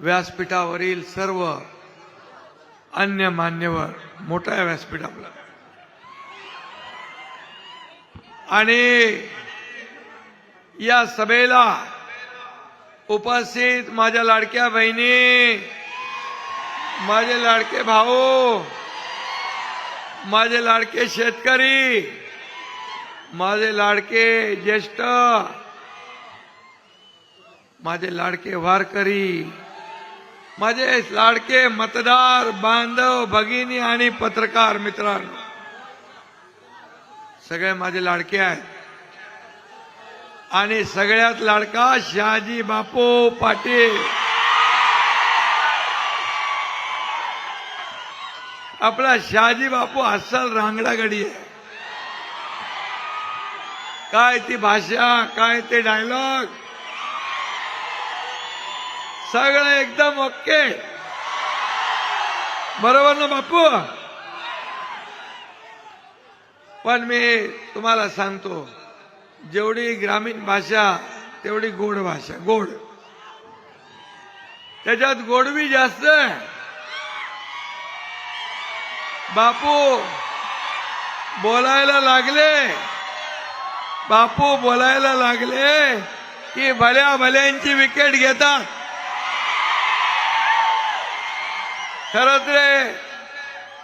व्यासपीठावरील सर्व अन्य मान्यवर मोठा व्यासपीठ आपला आणि या सभेला उपस्थित माझ्या लाडक्या बहिणी माझे लाडके भाऊ माझे लाडके शेतकरी माझे लाडके ज्येष्ठ माझे लाडके वारकरी माझे लाडके मतदार बांधव भगिनी आणि पत्रकार मित्रांनो सगळे माझे लाडके आहेत. आणि सगळ्यात लाडका शहाजी बापू पाटील. आपला शहाजी बापू अस्सल रांगडागडी आहे. काय ती भाषा काय ते डायलॉग सगळं एकदम ओके. बरोबर ना बापू? पण मी तुम्हाला सांगतो जेवढी ग्रामीण भाषा तेवढी गोड भाषा गोड. त्याच्यात गोडवी जास्त बापू बोलायला लागले. बापू बोलायला लागले की भल्या भल्यांची विकेट घेतात. खरं रे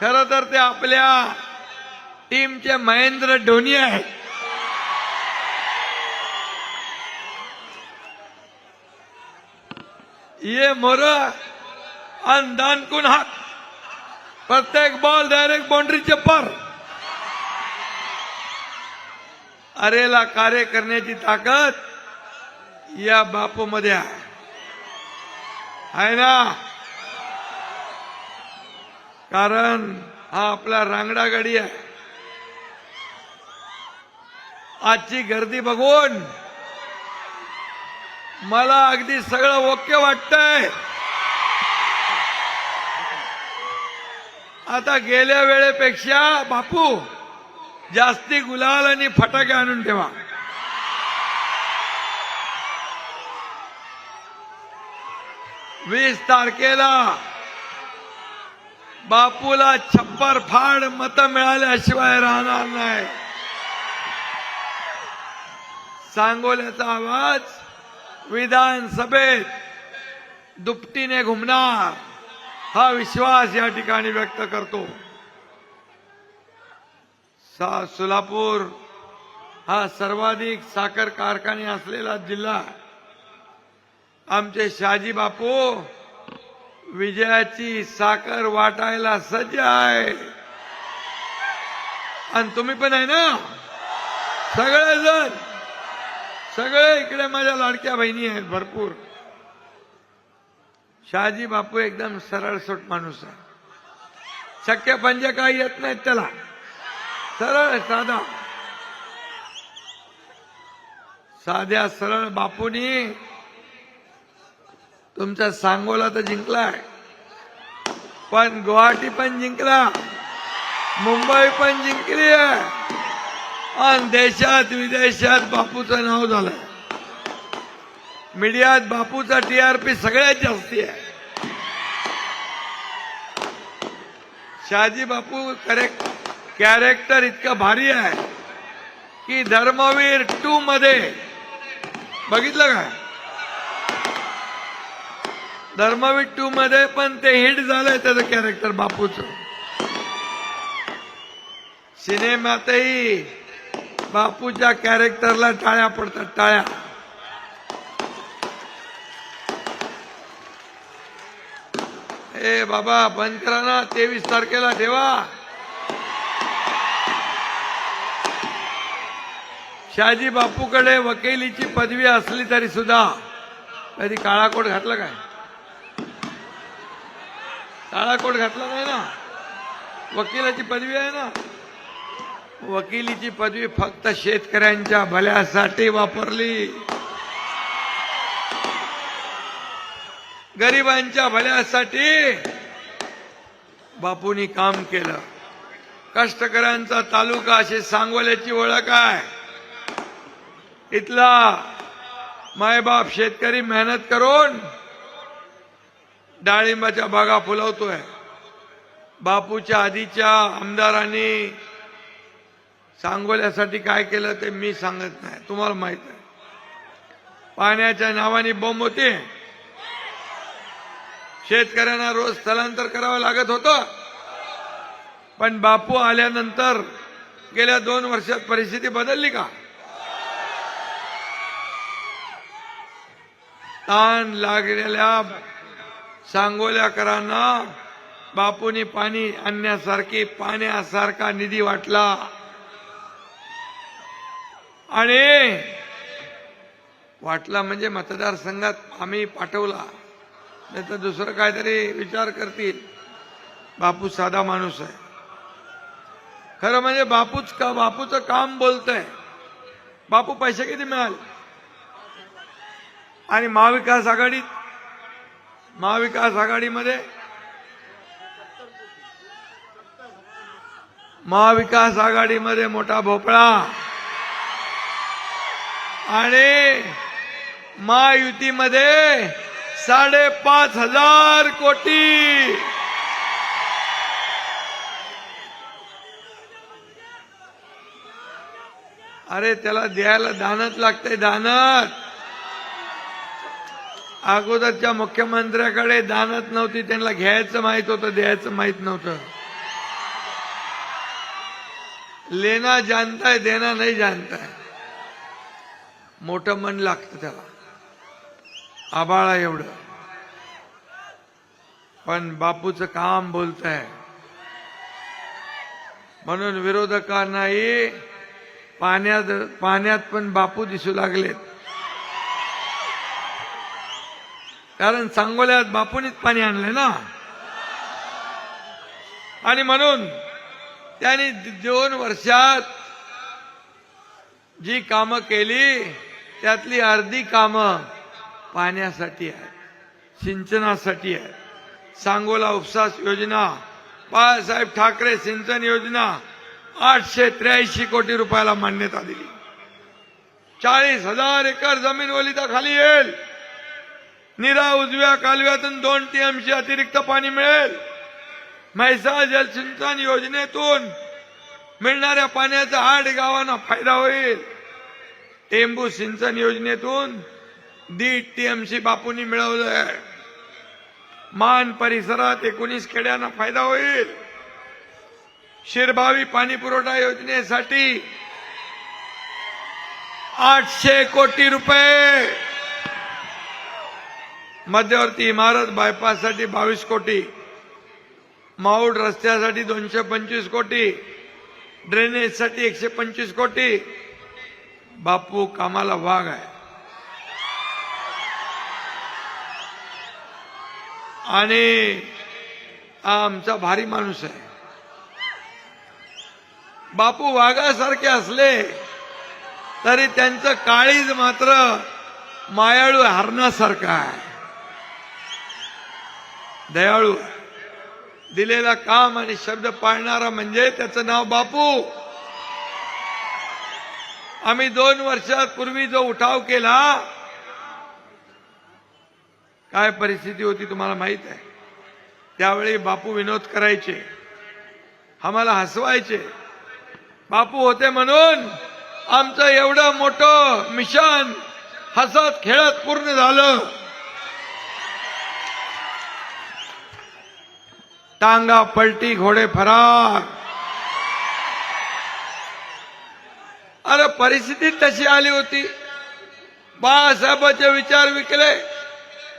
खरं तर ते आपल्या टीमचे महेंद्र धोनी आहेत. ये मोर आणि दानकून हात प्रत्येक बॉल डायरेक्ट बाउंड्रीचे पर. अरेला कार्य करण्याची ताकद या बापू मध्ये आहे. आहे ना? कारण हा आपला रांगडा गाडी आहे. आजची गर्दी बघून मला अगदी सगळं ओके वाटतंय. आता गेल्या वेळेपेक्षा बापू जास्ती गुलाल आणि फटाके आणून ठेवा. वीस तारखेला बापूला छप्पर फाड मत मिळाल्याशिवाय राहणार नाही. सांगोल्याचा आवाज विधानसभेत दुपटीने घुमणार हा विश्वास या ठिकाणी व्यक्त करतो. सा सोलापूर हा सर्वाधिक साखर कारखाने असलेला जिल्हा. आमचे शहाजी बापू विजयाची साखर वाटायला सज्ज आहे. आणि तुम्ही पण आहे ना? सगळेजण सगळे इकडे माझ्या लाडक्या बहिणी आहेत भरपूर. शहाजी बापू एकदम सरळ सोट माणूस आहे. शक्य पंजे काही येत नाहीत त्याला. सरळ साधा. साध्या सरळ बापूनी तुमचा सांगोला तर जिंकलाय. पण गुवाहाटी पण जिंकला. मुंबई पण जिंकली आहे. आणि देशात विदेशात बापूचं नाव झालंय. मीडियात बापूचा टीआरपी सगळ्यात जास्ती आहे. शहाजी बापू करेक्ट कॅरेक्टर इतकं भारी आहे की धर्मवीर टू मध्ये बघितलं काय? धर्मवीट टू मध्ये पण ते हिट झालंय त्याचं कॅरेक्टर बापूच. सिनेमातही बापूच्या कॅरेक्टरला टाळ्या पडतात टाळ्या. ए बाबा बंद करा ना तेवीस तारखेला ठेवा. शहाजी बापूकडे वकिलीची पदवी असली तरी सुद्धा कधी काळाकोट घातलं काय? काळा कोट घातला नाही ना? वकिलाची पदवी आहे ना? वकिलीची पदवी फक्त शेतकऱ्यांच्या भल्यासाठी वापरली. गरिबांच्या भल्यासाठी बापूंनी काम केलं. कष्टकऱ्यांचा तालुका अशी सांगोल्याची ओळख आहे. इथला मायबाप शेतकरी मेहनत करून डाळिंबाच्या बागा फुलवतोय. बापूच्या आधीच्या आमदारांनी सांगोल्यासाठी काय केलं ते मी सांगत नाही. तुम्हाला माहीत आहे. पाण्याच्या नावाने बॉम्ब होते. शेतकऱ्यांना रोज स्थलांतर करावं लागत होतं. पण बापू आल्यानंतर गेल्या दोन वर्षात परिस्थिती बदलली का? ताण लागलेल्या सांगोल्याकरांना बापूनी पाणी आणण्यासारखी पाण्यासारखा निधी वाटला. आणि वाटला म्हणजे मतदारसंघात आम्ही पाठवला. नाही तर दुसरं काहीतरी विचार करतील. बापू साधा माणूस आहे. खरं म्हणजे बापूच का बापूचं काम बोलतंय. बापू पैसे किती मिळाले? आणि महाविकास आघाडीत महाविकास आघाडीमध्ये महाविकास आघाडीमध्ये मोठा भोपळा. आणि महायुतीमध्ये साडेपाच हजार कोटी. अरे त्याला द्यायला दानच लागतंय दानत अगोदरच्या मुख्यमंत्र्याकडे दानत नव्हती त्यांना घ्यायचं माहीत होतं द्यायचं माहीत नव्हतं. लेना जानताय देना नाही जानताय. मोठं मन लागतं त्याला. आबाळा एवढं. पण बापूचं काम बोलत आहे म्हणून विरोधकांनाही पाण्यात पाण्यात पण बापू दिसू लागलेत. कारण सांगोल्यात बापूनीच पाणी आणले ना. आणि म्हणून त्यांनी दोन वर्षात जी कामं केली त्यातली अर्धी कामं पाण्यासाठी आहेत सिंचनासाठी आहेत. सांगोला उपसास योजना बाळासाहेब ठाकरे सिंचन योजना आठशे त्र्याऐंशी कोटी रुपयाला मान्यता दिली. चाळीस हजार एकर जमीन ओलिता खाली येईल. निरा उजव्या कालव्यातून दोन टीएमसी अतिरिक्त पाणी मिळेल. म्हैसाळ जलसिंचन योजनेतून मिळणाऱ्या पाण्याचा आठ गावांना फायदा होईल. टेंबू सिंचन योजनेतून दीड टीएमसी बापूंनी मिळवलंय. मान परिसरात एकोणीस खेड्यांना फायदा होईल. शिरभावी पाणी पुरवठा योजनेसाठी आठशे कोटी रुपये मध्यवर्ती इमारत बायपाससाठी बावीस कोटी. माऊड रस्त्यासाठी दोनशे पंचवीस कोटी. ड्रेनेजसाठी एकशे पंचवीस कोटी. बापू कामाला वाघ आहे. आणि आमचा भारी माणूस आहे. बापू वाघासारखे असले तरी त्यांचं काळीज मात्र मायाळू हरणासारखं आहे. दयाळू दिलेला काम आणि शब्द पाळणारा म्हणजे त्याचं नाव बापू. आम्ही दोन वर्षापूर्वी जो उठाव केला काय परिस्थिती होती तुम्हाला माहीत आहे? त्यावेळी बापू विनोद करायचे आम्हाला हसवायचे. बापू होते म्हणून आमचं एवढं मोठं मिशन हसत खेळत पूर्ण झालं. टांगा पलटी घोडे फरार। अरे परिस्थिती तशी आली होती. बाळासाहेबांचे विचार विकले.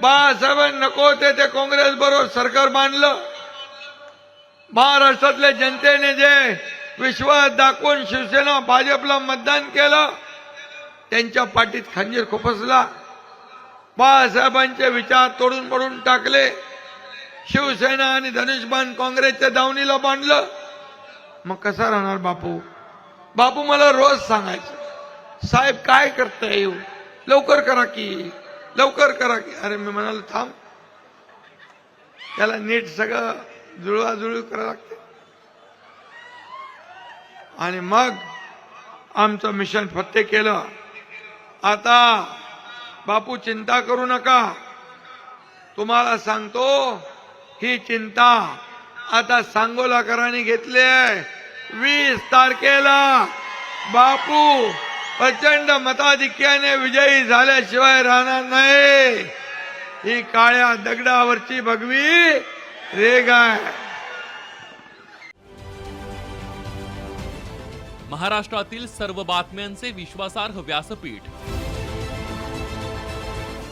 बाळासाहेब नको ते ते काँग्रेस बरोबर सरकार बांधलं महाराष्ट्रातल्या जनतेने जे विश्वास दाखवून शिवसेना भाजपला मतदान केलं त्यांच्या पाठीत खंजीर खुपसला. बाळासाहेबांचे विचार तोडून पडून टाकले. शिवसेना आणि धनुष्यबाण काँग्रेसच्या दावणीला बांधलं. मग कसा राहणार बापू? बापू मला रोज सांगायचं साहेब काय करताय येऊ? लवकर करा की लवकर करा की. अरे मी म्हणाल थांब. त्याला नीट सगळं जुळवाजुळू करावं लागते. आणि मग आमचं मिशन फत्ते केलं. आता बापू चिंता करू नका. तुम्हाला सांगतो ही चिंता आता सांगोलाकरांनी घेतली आहे. वीस तारखेला बापू प्रचंड मताधिक्याने विजयी झाल्याशिवाय राहणार नाही. ही काळ्या दगडावरची भगवी रेग आहे. महाराष्ट्रातील सर्व बातम्यांचे विश्वासार्ह व्यासपीठ.